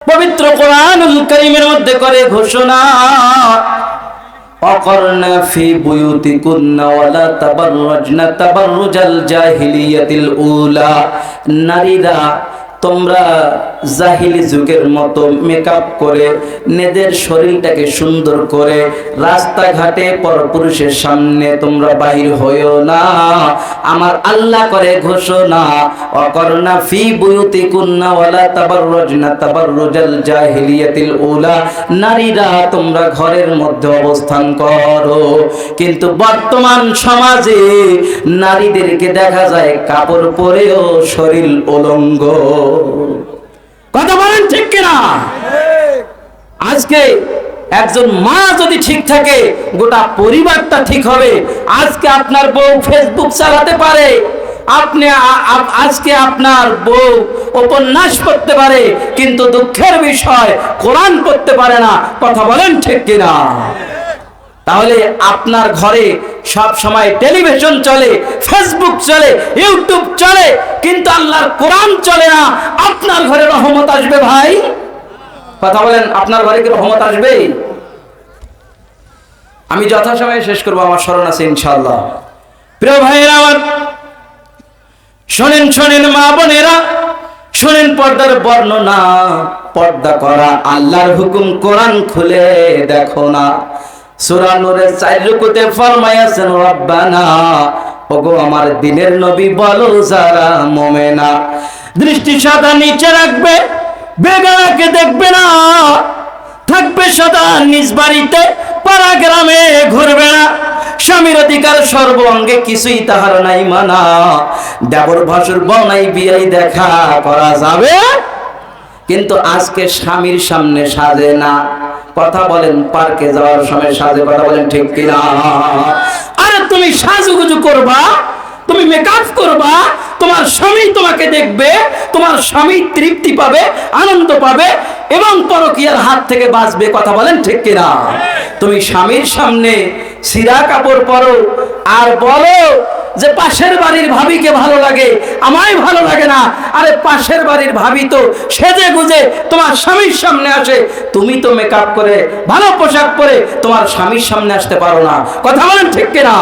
পবিত্র কোরআনুল কারীমের মধ্যে করে ঘোষণা, অকর্ণা ফি বুয়ুতিকুন্না ওয়ালা তাবাররুজনা তাবাররুজাল জাহিলিয়াতিল উলা। নারীরা তোমরা জাহিলি যুগের মতো মেকআপ করে নিজের শরীরটাকে সুন্দর করে, রাস্তাঘাটে পরপুরুষের সামনে তোমরা বাহির হইও না। আমার আল্লাহ করে ঘোষণা অকর্ণা ফি বুয়ুতি কুন্না ওয়ালা তাবাররুজনা তাবাররুজাল জাহিলিয়াতিল উলা। নারীরা তোমরা ঘরের মধ্যে অবস্থান করো। কিন্তু বর্তমান সমাজে নারীদেরকে দেখা যায় কাপড় পরেও শরীর উলঙ্গ। কথা বলেন ঠিক কিনা? আজকে একজন মা যদি ঠিক থাকে, গোটা পরিবারটা ঠিক হবে। আজকে আপনার বউ ফেসবুক চালাতে পারে। আপনি আজকে আপনার বউ উপন্যাস পড়তে পারে, কিন্তু দুঃখের বিষয় কোরআন পড়তে পারে না। কথা বলেন ঠিক কিনা? তাহলে আপনার ঘরে সব সময় টেলিভিশন চলে ফেসবুক চলে ইউটিউব চলে, কিন্তু আল্লাহর কোরআন চলে না। আপনার ঘরে রহমত আসবে ভাই? কথা বলেন, আপনার ঘরে কি রহমত আসবে? আমি যথাসময়ে শেষ করব, আমার স্মরণ আছে ইনশাল্লাহ প্রিয় ভাইয়েরা, আমার শোনেন শোনেন মা বোনেরা, শোনেন পর্দার বর্ণনা, পর্দা করা, আল্লাহর হুকুম কোরআন খুলে দেখো না। সূরা নূরের চার রুকুতে ফরমায়াছেন, রব্বানা, ওগো আমার দিনের নবী বলো যারা মোমেনা। দৃষ্টি সাদা নিচে রাখবে, বেগানাকে দেখবে না। থাকবে সদা নিজ বাড়িতে পাড়া গ্রামে ঘুরবে না। স্বামীর অধিকার সর্ব অঙ্গে কিছুই তাহার নাই মানা। দেবর ভাসুর বনাই বিয়াই দেখা করা যাবে, কিন্তু আজকে স্বামীর সামনে সাজে না। কথা বলেন, পার্কে যাওয়ার সময় সাজে কথা বলেন, ঠিক কিনা? আরে তুমি সাজুগুজু করবা, তুমি মেকআপ করবা, তোমার স্বামী তোমাকে দেখবে, তোমার স্বামী তৃপ্তি পাবে, আনন্দ পাবে এবং পরকীয়ার হাত থেকে বাঁচবে, কথা বলেন, ঠিক কিনা? তুমি স্বামীর সামনে সিরা কাপড় পরো আর বলো যে পাশের বাড়ির ভাবিকে ভালো লাগে, আমায় ভালো লাগে না। আরে পাশের বাড়ির ভাবি তো সেজে গুজে তোমার স্বামীর সামনে আসে। তুমি তো মেকআপ করে, ভালো পোশাক পরে তোমার স্বামীর সামনে আসতে পারো না। কথা বলেন ঠিক কিনা?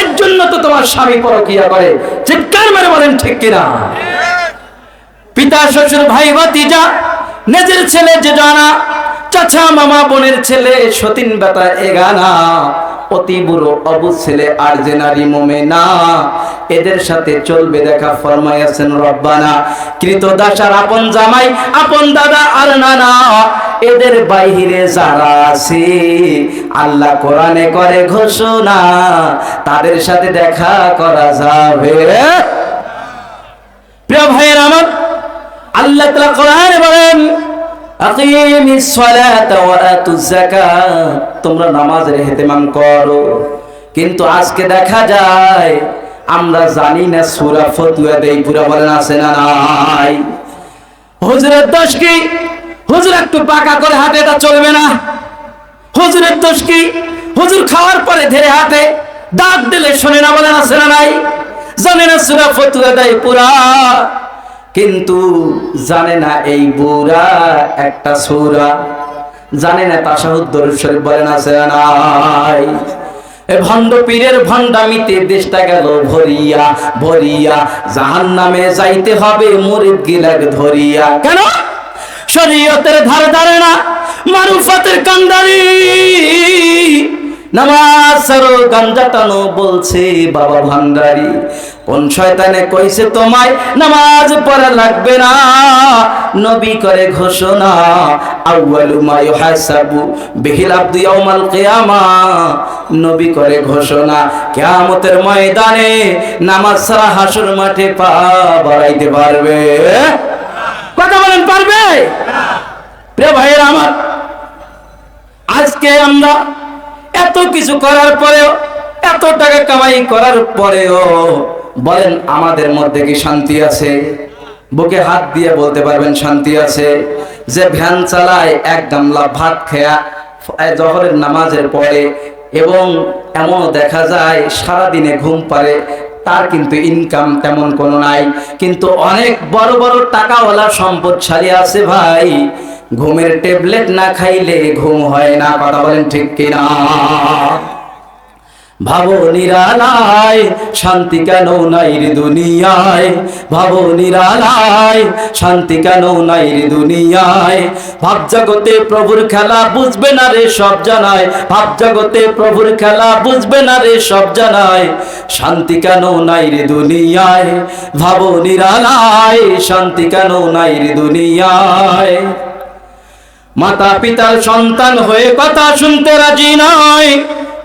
এর জন্য তো তোমার স্বামী পরকিয়া করে। চিৎকার মেরে বলেন ঠিক কিনা? পিতা, শ্বশুর, ভাই, ভাতিজা, নিজের ছেলে যে জানা, চাচা, মামা, বোনের ছেলে সতীন বেতা এগানা। অতি বুড়ো অবু ছেলে আর যে নারী মোমে না এদের সাথে চলবে দেখা ফরমাইয়াছেন রব্বানা। কৃত দাসার আপন জামাই, আপন দাদা আর নানা, এদের বাইরে যারা আছে, আল্লাহ কোরআনে করে ঘোষণা, তাদের সাথে দেখা করা যাবে। প্রিয় ভাইয়ের আমার, আল্লাহ তাআলা কোরআনে বলেন তোমরা নামাজের ইহতিমাম করো। কিন্তু আজকে দেখা যায়, আমরা জানি না সূরা ফতুয়া দেই, পুরা বলেন আছে না নাই। হুজুরের দোষ কি? হুজুর একটু পাকা করে হাতে এটা চলবে না। হুজুরের দোষ কি? হুজুর খাওয়ার পরে ধীরে হাতে ডাক দিলে শোনে না বলেন আছে না নাই? জানে না সূরা ফতুয়া দেয় পুরা। কিন্তু জানে না এই বুড়া একটা সূরা। জানে না তাশাহুদ দরুদ শরীফ না নাই। এ ভণ্ড পীরের ভণ্ডামিতে দেশটা গেল ভরিয়া ভরিয়া। জাহান নামে যাইতে হবে মুরিদ গিলাক ধরিয়া। কেন? শরীয়তের ধারে ধারে না, মারুফাতের কান্দারি নামাজ সারো গাঞ্জা টানো বলছে, বাবা ভান্ডারি। কোন শয়তানে কইছে তোমায়, নামাজ পড়া লাগবে না। নবী করে ঘোষণা, আউয়ালু মা ইউহাসাবু বিহিল আব্দু ইয়াউমাল কিয়ামা। নবী করে ঘোষণা, কিয়ামতের ময়দানে নামাজ ছাড়া হাসর মাঠে পা বাড়াইতে পারবে। কথা বলেন, পারবে? প্রিয় ভাইয়েরা আমার, আজকে আমরা এত কিছু করার পরেও, এত টাকা কামাই করার পরেও বলেন, আমাদের মধ্যে কি শান্তি আছে? বুকে হাত দিয়ে বলতে পারবেন শান্তি আছে। যে ভ্যান চালায় এক গামলা ভাত খেয়া জহরের নামাজের পরে এবং এমনও দেখা যায়, সারাদিনে ঘুম পারে, তার কিন্তু ইনকাম তেমন কোনো নাই। কিন্তু অনেক বড় বড় টাকাওয়ালা সম্পদশালী আছে ভাই। ঘুমের ট্যাবলেট না খাইলে ঘুম হয় না, কথা বলেন ঠিক কিনা? ভাবো নিরালায় শান্তি কেন নাই রে দুনিয়ায়? ভাবো নিরালায় শান্তি কেন নাই রে দুনিয়ায়? ভাব জগতে প্রভুর খেলা বুঝবে না রে সব জানায়। ভাব জগতে প্রভুর খেলা বুঝবে না রে সব জানায়। শান্তি কেন নাই রে দুনিয়ায়? ভাবো নিরালায় শান্তি কেন নাই রে দুনিয়ায়? মাতা পিতার সন্তান হয়ে কথা শুনতে রাজি নয়।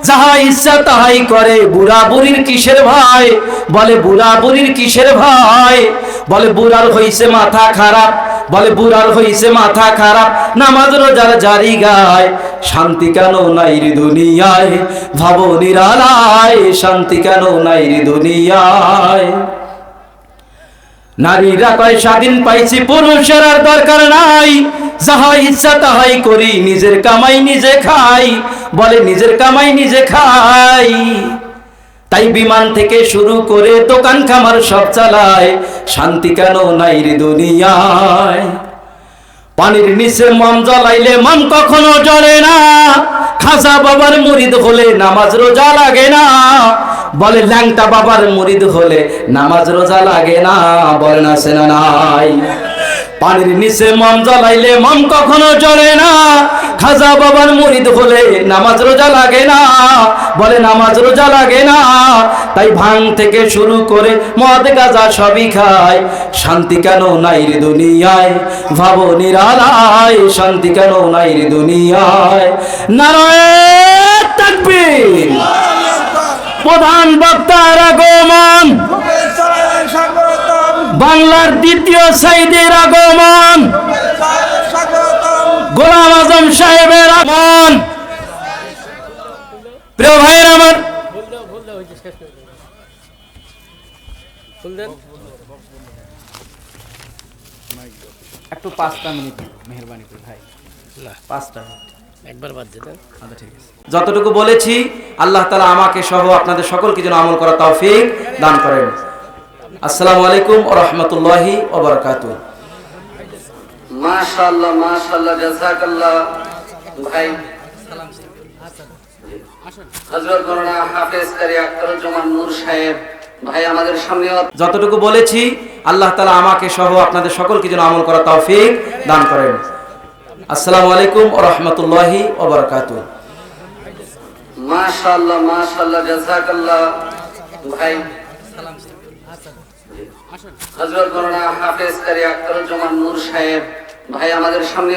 যাহা ইচ্ছা তাহাই করে। বুড়া বুড়ির কিসের ভাই বলে বুড়া বুড়ির কিসের ভাই বলে, বুড়ার হইছে মাথা খারাপ। বলে, বুড়ার হইছে মাথা খারাপ। নামাজ রোজার জারি গায়। শান্তি কেন নাই দুনিয়ায়? ভাবো নিরালায়, শান্তি কেন নাই দুনিয়ায়? নারীরা কয়, স্বাধীন পাইছি, পুরুষের আর দরকার নাই। যাহা ইচ্ছা তাহাই করি, নিজের কামাই নিজে খাই, বলে নিজের কামাই নিজে খাই। তাই বিমান থেকে শুরু করে দোকান খামার সব চালায়, শান্তি কেন নাই রে দুনিয়ায়? পানির নিচে মম জ্বলাইলে মম কখনো জ্বলে না খাসা বাবার মুরিদ হলে নামাজ রোজা লাগে না, বলে ল্যাংটা বাবার মুরিদ হলে নামাজ রোজা লাগে না বলে না সেনা নাই? পানির নিচে মম জ্বালাইলে মম কখনো জ্বলে না। খাজা বাবার মুরিদ হলে নামাজ রোজা লাগে না। বলে, নামাজ রোজা লাগে না। তাই ভাঙ থেকে শুরু করে মদ, গাজা সবই খায়। শান্তি কেন নাই রে দুনিয়ায়? ভাবো নিরালায়, শান্তি কেন নাই রে দুনিয়ায়? নারায়ণ প্রধান বক্তার আগমন। বাংলার দ্বিতীয় সাইদের আগমন। গোলাম আজম সাহেবের আগমন। প্রিয় ভাইয়ের আমার একটু পাঁচটা মিনিট মেহরবানি করে ভাই। পাঁচটা একবার বাদ দিতেন আচ্ছা ঠিক আছে। যতটুকু বলেছি আল্লাহ তালা আমাকে সহ আপনাদের সকলকে যেন আমল করা তৌফিক দান করেন। আসসালামু আলাইকুম ও রহমতুল্লাহি ওবরকাতুহ মাশাআল্লাহ মাশাআল্লাহ জাযাকাল্লাহ। ভাই হযরত মাওলানা হাফেজ কারি আখতারুজ্জামান নূর সাহেব ভাই আমাদের সামনে যতটুকু বলেছি আল্লাহ তালা আমাকে সহ আপনাদের সকলকে যেন আমল করা তৌফিক দান করেন। আসসালামু আলাইকুম রহমতুল্লাহি ওবরকাতুহ মাশাআল্লাহ মাশাআল্লাহ জাযাকাল্লাহ। ভাই হযরত মাওলানা হাফেজ কারি আখতারুজ্জামান নূর সাহেব ভাই আমাদের সামনে